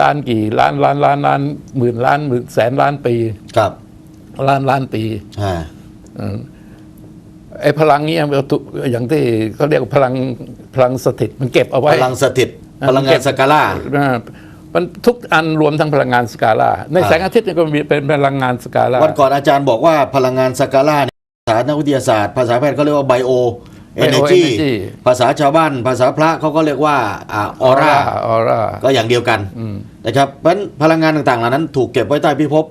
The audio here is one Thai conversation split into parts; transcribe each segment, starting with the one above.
ล้านกี่ล้านล้านล้านล้านหมื่นล้านหมื่นแสนล้านปี ครับ ล้านล้านปีอ่าไอ้พลังเนี้ยมันถูกอย่างที่เขาเรียกว่าพลังพลังสถิตมันเก็บเอาพไว้ลังสถิตอ่าพลังงานสกาล่าอ่ามันทุกอันรวมทั้งพลังงานสกาล่าในอ่าแสงอาทิตย์เนี่ยก็มีเป็นพลังงานสกาล่าวันก่อนอาจารย์บอกว่าพลังงานสกาล่าเนี่ยภาษานักวิทยาศาสตร์ ภาษาแพทย์เขาเรียกว่าไบโอ เอเนจี Bioenergy ภาษาชาวบ้านภาษาพระเขาก็เรียกว่าอ่าออร่าออร่าก็อย่างเดียวกันนะครับเพราะฉะนั้นพลังงานต่างๆเหล่านั้นถูกเก็บไว้ใต้พิภพ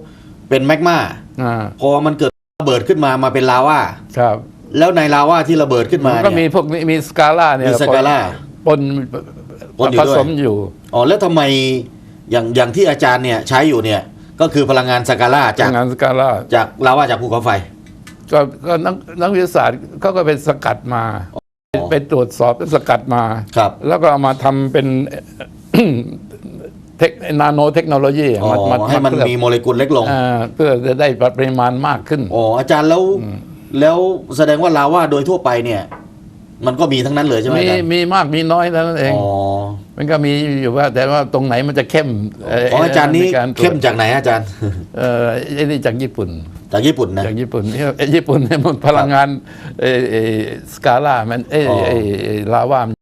เป็นแมกมาอ่าพอมันเกิดระเบิดขึ้นมามาเป็นลาวาครับแล้วในลาวาที่ระเบิดขึ้นมาก็มีเนี่ยพวกนี้มีสกาล่าเนี่ยมีสกาล่าปนปนอยู่ผด้วยสมอยู่อ๋อแล้วทำไมอย่างอย่างที่อาจารย์เนี่ยใช้อยู่เนี่ยก็คือพลังงานสกาล่าพจากลังงานสกาล่าจากลาวาจากภูเขาไฟ ก็ก็นักนักวิทยาศาสตร์เขาก็ไปสกัดมา ไปตรวจสอบสกัดมา ครับ แล้วก็เอามาทำเป็นเทคนาโนเทคโนโลยีอ๋อให้มันมีโมเลกุลเล็กลง อ่าเพื่อจะได้ปริมาณมากขึ้น อ๋ออาจารย์แล้วแล้วแสดงว่าลาวาโดยทั่วไปเนี่ย มันก็มีทั้งนั้นเลยใช่ไหมมีอาจารย์มีมากมีน้อยเท่านั้นเอง อ๋อ มันก็มีอยู่ว่า แต่ว่าตรงไหนมันจะเข้มเของอาจารย์นี้ใกตวจเข้มจากไหนอาจารย์ เอ่อไอ้นี่จากญี่ปุ่น จากญี่ปุ่นนะจากญี่ปุ่นเนี่ยไอ้ญี่ปุ่นเนี่ยมันพลังงานเอเอสกาล่ามันเออ๋อเอเอ่อลาวามัน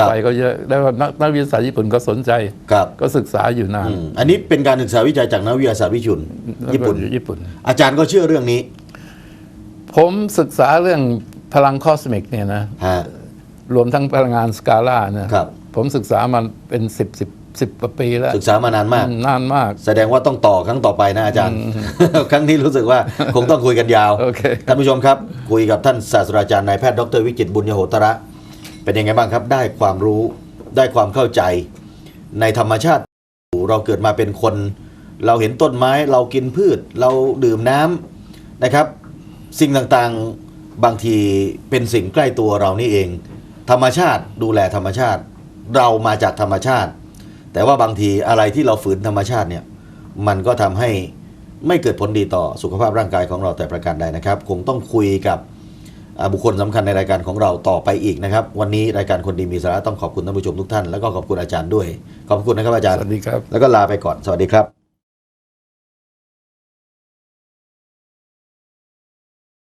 ครับไฟก็เยอะแล้วนักนักวิทยาศาสตร์ญี่ปุ่นก็สนใจครับก็ศึกษาอยู่นานอืมอันนี้เป็นการศึกษาวิจัยจากนักวิทยาศาสตร์วิชุนญี่ปุ่นแล้วก็ญี่ปุ่น อาจารย์ก็เชื่อเรื่องนี้ ผมศึกษาเรื่องพลังคอสมิกเนี่ยนะฮะรวมทั้งพลังงานสกาล่านะครับ ผมศึกษามันเป็นสิบสิบสิบกว่าปีแล้วศึกษามานานมาก นานมาก แสดงว่าต้องต่อครั้งต่อไปนะอาจารย์ ครั้งนี้รู้สึกว่าคงต้องคุยกันยาวโอเคท่านผู้ชมครับ คุยกับท่านศาสตราจารย์นายแพทย์ดรวิจิตรบุญยโหตระ เป็นยังไงบ้างครับ ได้ความรู้ได้ความเข้าใจ ในธรรมชาติ เราเกิดมาเป็นคน เราเห็นต้นไม้เรากินพืช เราดื่มน้ำนะครับ สิ่งต่างๆบางทีเป็นสิ่งใกล้ตัวเรานี่เอง ธรรมชาติดูแลธรรมชาติ เรามาจากธรรมชาติ แต่ว่าบางทีอะไรที่เราฝืนธรรมชาติเนี่ยมันก็ทำให้ไม่เกิดผลดีต่อสุขภาพร่างกายของเราแต่ประการใดนะครับ คงต้องคุยกับอ่าบุคคลสำคัญในรายการของเราต่อไปอีกนะครับ วันนี้รายการคนดีมีสาระต้องขอบคุณท่านผู้ชมทุกท่าน แล้วก็ขอบคุณอาจารย์ด้วย ขอบคุณนะครับอาจารย์สวัสดีครับแล้วก็ลาไปก่อนสวัสดีครับ